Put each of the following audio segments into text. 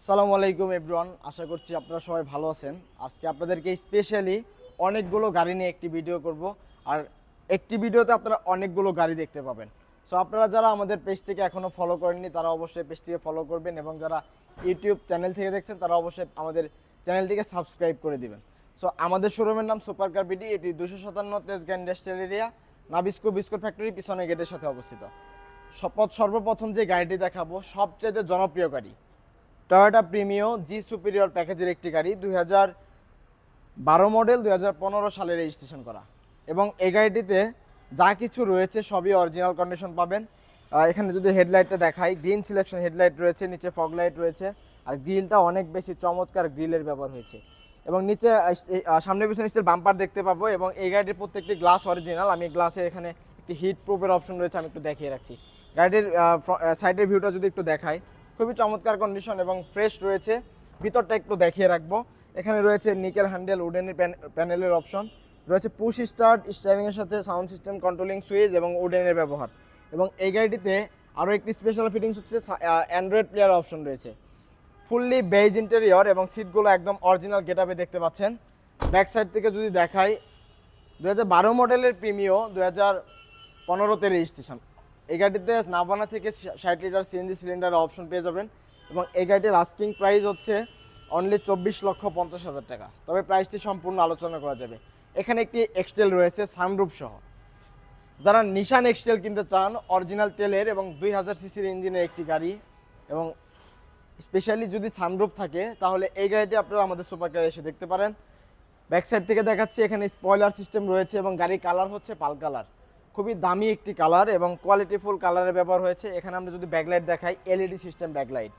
আসসালামু আলাইকুম এভরিওয়ান আশা করছি আপনারা সবাই ভালো আছেন। আজকে আপনাদেরকে স্পেশালি অনেকগুলো গাড়ি নিয়ে একটি ভিডিও করব। আর একটি ভিডিওতে আপনারা অনেকগুলো গাড়ি দেখতে পাবেন। সো আপনারা যারা আমাদের পেজ থেকে এখনও ফলো করেননি, তারা অবশ্যই পেজটিকে ফলো করবেন এবং যারা ইউটিউব চ্যানেল থেকে দেখছেন, তারা অবশ্যই আমাদের চ্যানেলটিকে সাবস্ক্রাইব করে দিবেন। সো আমাদের শোরুমের নাম সুপার কার বিডি এটি দুশো সাতান্ন Tejgaon industrial area Nabisco biscuit factory পিছনে গেটের সাথে অবস্থিত। শপথ সর্বপ্রথম যে গাড়িটি দেখাবো সবচেয়ে জনপ্রিয় গাড়ি। টয়োটা প্রিমিও জি সুপিরিয়র প্যাকেজের একটি গাড়ি দুই বারো মডেল দুই হাজার পনেরো সালে রেজিস্ট্রেশন করা। এবং এই গাড়িটিতে যা কিছু রয়েছে সবই অরিজিনাল কন্ডিশন পাবেন। এখানে যদি হেডলাইটটা দেখাই গ্রিন সিলেকশন হেডলাইট রয়েছে, নিচে ফগ লাইট রয়েছে, আর গ্রিলটা অনেক বেশি চমৎকার গ্রিলের ব্যবহার হয়েছে। এবং নিচে সামনে পিছনে নিচে বাম্পার দেখতে পাবো এবং এই গাড়িটির প্রত্যেকটি গ্লাস অরিজিনাল আমি গ্লাসে এখানে একটি হিট প্রুফের অপশন রয়েছে, আমি একটু দেখিয়ে রাখছি। গাড়িটির সাইডের ভিউটা যদি একটু দেখাই খুবই চমৎকার কন্ডিশন এবং ফ্রেশ রয়েছে। ভিতরটা একটু দেখিয়ে রাখব। এখানে রয়েছে নিকেল হ্যান্ডেল উডেনের প্যানেলের অপশন রয়েছে পুশ স্টার্ট স্টারিংয়ের সাথে সাউন্ড সিস্টেম কন্ট্রোলিং সুইচ এবং উডেনের ব্যবহার। এবং এই গাড়িটিতে আরও একটি স্পেশাল ফিটিংস হচ্ছে অ্যান্ড্রয়েড প্লেয়ার অপশন রয়েছে। ফুললি বেজ ইন্টেরিয়র এবং সিটগুলো একদম অরিজিনাল গেটআপে দেখতে পাচ্ছেন। ব্যাক সাইড থেকে যদি দেখাই দু হাজার বারো মডেলের প্রিমিও দু হাজার পনেরোতে রেজিস্ট্রেশন এই গাড়িতে নাবানা থেকে ষাট লিটার সিএনজি সিলিন্ডার অপশন পেয়ে যাবেন এবং এই গাড়িটির আস্কিং প্রাইস হচ্ছে অনলি চব্বিশ লক্ষ পঞ্চাশ হাজার টাকা। তবে প্রাইসটি সম্পূর্ণ আলোচনা করা যাবে। এখানে একটি এক্সটেল রয়েছে সানরুফ সহ। যারা নিশান এক্সটেল কিনতে চান অরিজিনাল তেলের এবং দুই হাজার সিসির ইঞ্জিনের একটি গাড়ি এবং স্পেশালি যদি সানরুফ থাকে, তাহলে এই গাড়িটি আপনারা আমাদের সুপার কারে এসে দেখতে পারেন। ব্যাক সাইড থেকে দেখাচ্ছি, এখানে স্পয়লার সিস্টেম রয়েছে এবং গাড়ির কালার হচ্ছে পাল কালার খুবই দামি একটি কালার এবং কোয়ালিটিফুল কালারের ব্যবহার হয়েছে। এখানে আমরা যদি ব্যাকলাইট দেখাই এলইডি সিস্টেম ব্যাকলাইট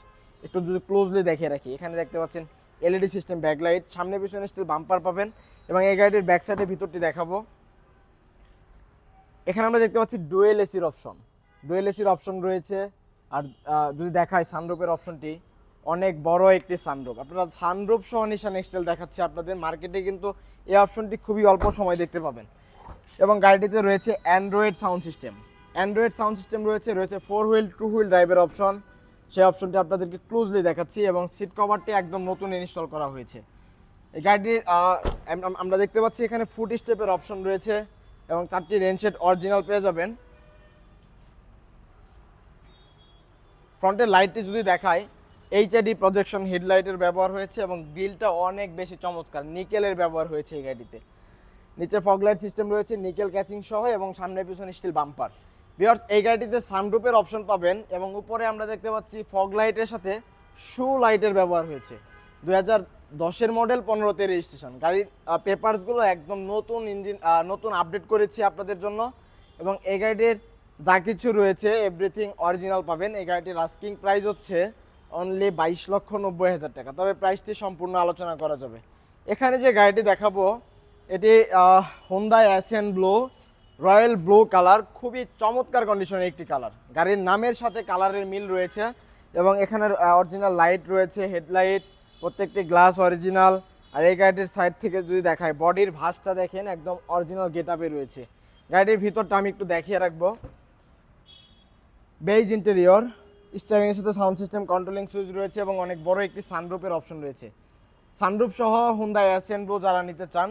একটু যদি ক্লোজলি দেখে রাখি, এখানে দেখতে পাচ্ছেন এলইডি সিস্টেম ব্যাকলাইট সামনে পিছনে স্টিল বাম্পার পাবেন এবং এই গাড়িটির ব্যাক সাইডের ভিতরটি দেখাবো। এখানে আমরা দেখতে পাচ্ছি ডুয়েল এসির অপশন ডুয়েল এসির অপশন রয়েছে। আর যদি দেখায় সানরুপের অপশনটি অনেক বড় একটি সানরুপ আপনারা সানরুপ সহ নিশান এক্সটেল দেখাচ্ছে আপনাদের। মার্কেটে কিন্তু এই অপশনটি খুবই অল্প সময় দেখতে পাবেন। এবং গাড়িটিতে রয়েছে android sound system android sound system রয়েছে রয়েছে ফোর হুইল টু হুইল ড্রাইভের অপশন সেই অপশনটি আপনাদেরকে ক্লোজলি দেখাচ্ছি এবং সিট কভারটি একদম নতুন ইনস্টল করা হয়েছে। এই গাড়িটির আমরা দেখতে পাচ্ছি এখানে ফুট স্টেপের অপশন রয়েছে এবং চারটি রেনশেড অরিজিনাল পেয়ে যাবেন। ফ্রন্টের লাইটটি যদি দেখায় এইচআইডি প্রজেকশন হেডলাইটের ব্যবহার হয়েছে এবং গ্রিলটা অনেক বেশি চমৎকার নিকেলের ব্যবহার হয়েছে এই গাড়িতে। নিচে ফগলাইট সিস্টেম রয়েছে নিকেল ক্যাচিং সহ এবং সামনে পিছনে স্টিল বাম্পার বিয়ার্স এই গাড়িটিতে সানরুপের অপশন পাবেন এবং উপরে আমরা দেখতে পাচ্ছি ফগ লাইটের সাথে শু লাইটের ব্যবহার হয়েছে। দু হাজার দশের মডেল পনেরোতে রেজিস্ট্রেশন গাড়ির পেপারসগুলো একদম নতুন ইঞ্জিন নতুন আপডেট করেছি আপনাদের জন্য এবং এই গাড়িটির যা কিছু রয়েছে এভরিথিং অরিজিনাল পাবেন। এই গাড়িটির আস্কিং প্রাইস হচ্ছে অনলি বাইশ লক্ষ নব্বই হাজার টাকা। তবে প্রাইসটি সম্পূর্ণ আলোচনা করা যাবে। এখানে যে গাড়িটি দেখাবো এটি হোন্ডা অ্যাসেন ব্লু রয়্যাল ব্লু কালার খুবই চমৎকার কন্ডিশনের একটি কালার গাড়ির নামের সাথে কালারের মিল রয়েছে এবং এখানের অরিজিনাল লাইট রয়েছে হেডলাইট প্রত্যেকটি গ্লাস অরিজিনাল আর এই গাড়িটির সাইড থেকে যদি দেখায় বডির ভাঁজটা দেখেন, একদম অরিজিনাল গেট রয়েছে। গাড়িটির ভিতরটা আমি একটু দেখিয়ে রাখব। বেজ ইন্টেরিয়র স্টারিংয়ের সাথে সাউন্ড সিস্টেম কন্ট্রোলিং সুইচ রয়েছে এবং অনেক বড় একটি সানরুপের অপশন রয়েছে। সানরুপ সহ হুন্ডা অ্যাসেন্ডো যারা নিতে চান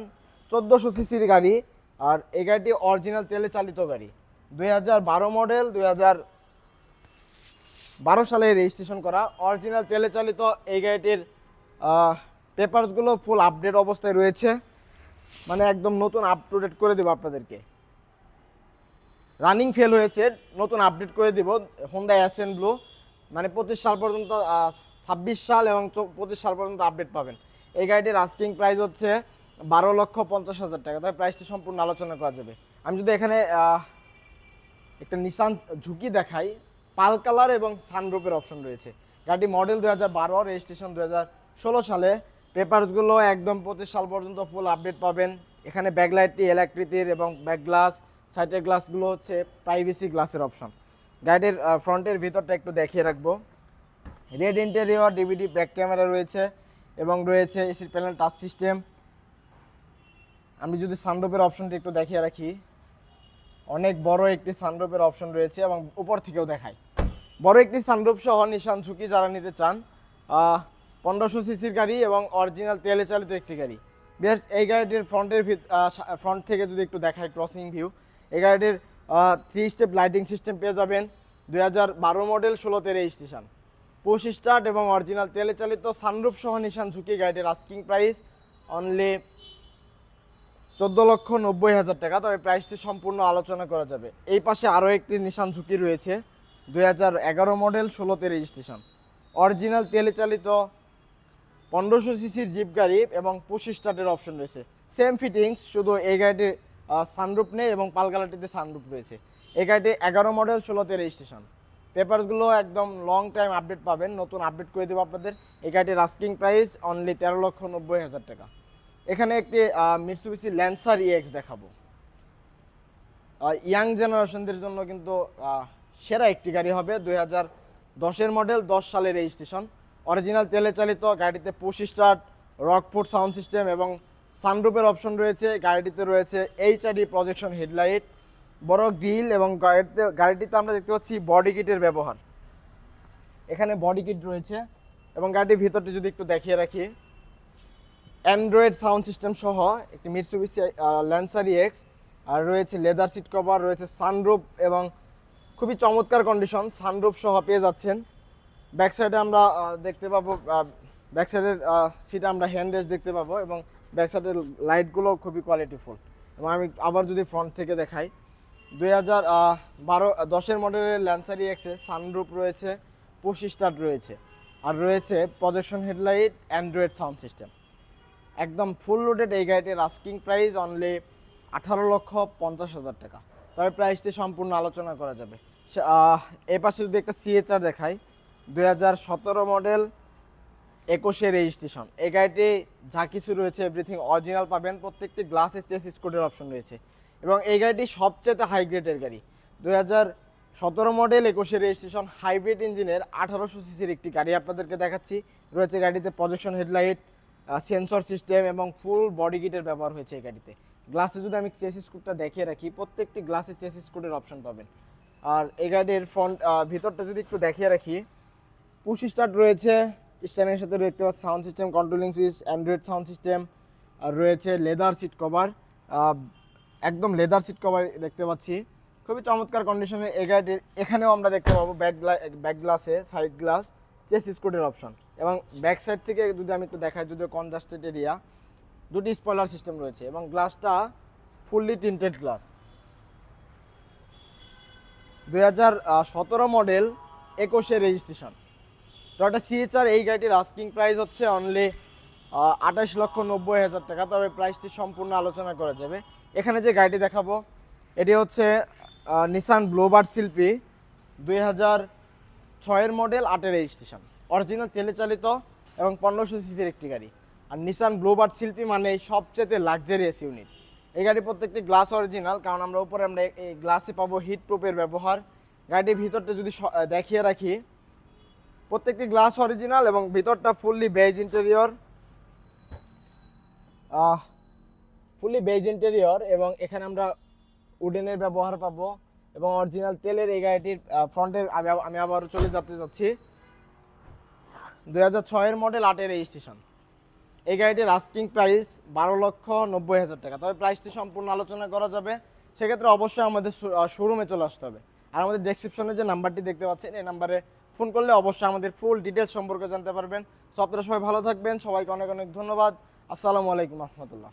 চোদ্দোশো সিসির গাড়ি আর এই গাড়িটি অরিজিনাল তেলে চালিত গাড়ি। দুই হাজার বারো মডেল দুই বারো সালে রেজিস্ট্রেশন করা। অরিজিনাল তেলে চালিত এই গাড়িটির পেপারসগুলো ফুল আপডেট অবস্থায় রয়েছে। মানে একদম নতুন আপ টু ডেট করে দেবো আপনাদেরকে। রানিং ফেল হয়েছে, নতুন আপডেট করে দিব। হোন্ডা অ্যাসেন ব্লু মানে পঁচিশ সাল পর্যন্ত ছাব্বিশ সাল এবং পঁচিশ সাল পর্যন্ত আপডেট পাবেন। এই গাড়িটির আস্কিং প্রাইস হচ্ছে বারো লক্ষ পঞ্চাশ হাজার টাকা। তবে প্রাইসটি সম্পূর্ণ আলোচনা করা যাবে। আমি যদি এখানে একটা নিসান ঝুঁকি দেখাই, পাল কালার এবং সানরুপের অপশন রয়েছে। গাড়ি মডেল দু হাজার বারো রেজিস্ট্রেশন দু হাজার ষোলো সালে। পেপারসগুলো একদম পঁচিশ সাল পর্যন্ত ফুল আপডেট পাবেন। এখানে ব্যাকলাইটটি এলাকৃতির এবং ব্যাক গ্লাস সাইডের গ্লাসগুলো হচ্ছে প্রাইভেসি গ্লাসের অপশন গাড়ির ফ্রন্টের ভিতরটা একটু দেখিয়ে রাখব। Red interior DVD back camera রয়েছে এবং রয়েছে এসির প্যানেল টাচ সিস্টেম আমি যদি সানরুপের অপশনটি একটু দেখিয়ে রাখি, অনেক বড় একটি সানরুপের অপশন রয়েছে এবং উপর থেকেও দেখায়। বড় একটি সানরুপ সহ নিশান ঝুঁকি যারা নিতে চান পনেরোশো সিসির গাড়ি এবং অরিজিনাল তেলে চালিত একটি গাড়ি। বেশ, এই গাড়িটির ফ্রন্টের ফ্রন্ট থেকে যদি একটু দেখায় ক্রসিং ভিউ এই গাড়িটির থ্রি স্টেপ লাইটিং সিস্টেম পেয়ে যাবেন দুই হাজার বারো মডেল ষোলোতে রেজিস্ট্রেশন পুশ স্টার্ট এবং অরিজিনাল তেলে চালিত সানরুফ সহ নিশান ঝুঁকি গাড়িটির আস্কিং প্রাইস অনলি চোদ্দ লক্ষ নব্বই হাজার টাকা। তবে প্রাইসটি সম্পূর্ণ আলোচনা করা যাবে। এই পাশে আরও একটি নিশান ঝুঁকি রয়েছে। দুই হাজার এগারো মডেল ষোলোতে রেজিস্ট্রেশন অরিজিনাল তেলে চালিত পনেরোশো সিসির জিপ গাড়ি এবং পুশ স্টার্টের অপশন রয়েছে। সেম ফিটিংস, শুধু এই গাড়িটির সানরুপ নেই এবং পালগালাটিতে সানরুপ রয়েছে। এই গাড়িটি এগারো মডেল ষোলোতে রেজিস্ট্রেশন পেপারসগুলো একদম লং টাইম আপডেট পাবেন। নতুন আপডেট করে দেবো আপনাদের। এই গাড়িটির আস্কিং প্রাইস অনলি তেরো লক্ষ নব্বই হাজার টাকা। এখানে একটি মিটসুবিসি ল্যান্সার ইএক্স দেখাবো। ইয়াং জেনারেশনদের জন্য কিন্তু সেরা একটি গাড়ি হবে দুই হাজার দশের মডেল দশ সালের রেজিস্ট্রেশন অরিজিনাল তেলে চালিত গাড়িতে push start Rockford sound system এবং সানরুপের অপশন রয়েছে। গাড়িটিতে রয়েছে এইচআরডি প্রজেকশন হেডলাইট বড় গ্রিল এবং গাড়িতে, গাড়িটিতে আমরা দেখতে পাচ্ছি বডি কিটের ব্যবহার। এখানে বডি কিট রয়েছে এবং গাড়িটির ভিতরটি যদি একটু দেখিয়ে রাখি। অ্যান্ড্রয়েড সাউন্ড সিস্টেম সহ একটি মিটসুবিসি ল্যান্সার এক্স আর রয়েছে লেদার সিট কভার রয়েছে সানরুফ এবং খুবই চমৎকার কন্ডিশন সানরুফ সহ পেয়ে যাচ্ছেন। ব্যাক সাইডে আমরা দেখতে পাবো ব্যাক সাইডের সিটে আমরা হ্যান্ড দেখতে পাবো এবং ব্যাক সাইডের লাইটগুলো খুবই কোয়ালিটিফুল এবং আমি আবার যদি ফ্রন্ট থেকে দেখাই, দুই হাজার বারো দশের মডেলের ল্যান্সারি এক্সে সানরুফ রয়েছে পুশ স্টার্ট রয়েছে, আর রয়েছে projection headlight android sound system একদম ফুল লোডেড এই গাড়িটির আস্কিং প্রাইস অনলি আঠারো লক্ষ পঞ্চাশ হাজার টাকা। তবে প্রাইসটি সম্পূর্ণ আলোচনা করা যাবে। এই পাশে যদি একটা সিএচআর দেখাই, দুই হাজার সতেরো মডেল একুশে রেজিস্ট্রেশন এই গাড়িটি যা কিছু রয়েছে এভরিথিং অরিজিনাল পাবেন, প্রত্যেকটি গ্লাস চেসিস কোডের অপশন রয়েছে। এবং এই গাড়িটি সবচেয়ে হাই গ্রেডের গাড়ি। দুই সতেরো মডেল একুশে রেজিস্ট্রেশন হাইব্রিড ইঞ্জিনের আঠারোশো সিসির একটি গাড়ি আপনাদেরকে দেখাচ্ছি। রয়েছে গাড়িতে প্রজেকশন হেডলাইট সেন্সর সিস্টেম এবং ফুল বডি কিটের ব্যবহার হয়েছে এই গাড়িতে। গ্লাসে যদি আমি চেসিস কোডটা দেখিয়ে রাখি, প্রত্যেকটি গ্লাসে চেসিস কোডের অপশন পাবেন। আর এই গাড়ির ফ্রন্ট ভিতরটা যদি একটু দেখিয়ে রাখি পুশ স্টার্ট রয়েছে স্ট্যান্ডের সাথে দেখতে পাচ্ছি sound system controlling switch android sound system আর রয়েছে লেদার সিট কভার একদম লেদার সিট কভার দেখতে পাচ্ছি। খুবই চমৎকার কন্ডিশনের এই গাড়িটির, এখানেও আমরা দেখতে পাবো ব্যাক গ্লা ব্যাক গ্লাসে সাইড গ্লাস চেসিস কোডের অপশন এবং ব্যাক সাইড থেকে যদি আমি একটু দেখাই, যদিও কনজাস্টেড এরিয়া দুটি স্পয়লার সিস্টেম রয়েছে এবং গ্লাসটা ফুললি টিন্টেড গ্লাস দুই হাজার সতেরো মডেল একুশে রেজিস্ট্রেশন টয়োটা সিএচআর এই গাড়িটির আস্কিং প্রাইস হচ্ছে অনলি আঠাশ লক্ষ নব্বই হাজার টাকা। তবে প্রাইসটি সম্পূর্ণ আলোচনা করা যাবে। এখানে যে গাড়িটি দেখাবো, এটি হচ্ছে নিসান ব্লোবার শিল্পী দুই হাজার ছয়ের মডেল আটের রেজিস্ট্রেশন অরিজিনাল তেলে চালিত এবং পনেরোশো সিসির একটি গাড়ি। আর নিসান ব্লোবার শিল্পী মানে সবচেয়ে লাক্সারিয়াস ইউনিট এই গাড়ি প্রত্যেকটি গ্লাস অরিজিনাল কারণ আমরা উপরে আমরা এই গ্লাসে পাবো হিট প্রুফের ব্যবহার। গাড়িটির ভিতরটা যদি দেখিয়ে রাখি, প্রত্যেকটি গ্লাস অরিজিনাল এবং ভিতরটা fully beige interior fully beige interior এবং এখানে আমরা উডেনের ব্যবহার পাবো এবং অরিজিনাল তেলের এই গাড়িটির ফ্রন্টের আমি আমি আবার চলে যেতে যাচ্ছি। দুই হাজার ছয়ের মডেল আটের রেজিস্ট্রেশন এই গাড়িটির আস্কিং প্রাইস বারো লক্ষ নব্বই হাজার টাকা। তবে প্রাইসটি সম্পূর্ণ আলোচনা করা যাবে। সেক্ষেত্রে অবশ্যই আমাদের শোরুমে চলে আসতে হবে। আর আমাদের ডেসক্রিপশনে যে নাম্বারটি দেখতে পাচ্ছেন, এই নাম্বারে ফোন করলে অবশ্যই আমাদের ফুল ডিটেলস সম্পর্কে জানতে পারবেন। সো আপনারা সবাই ভালো থাকবেন। সবাইকে অনেক অনেক ধন্যবাদ। আসসালামু আলাইকুম রহমতুল্লাহ।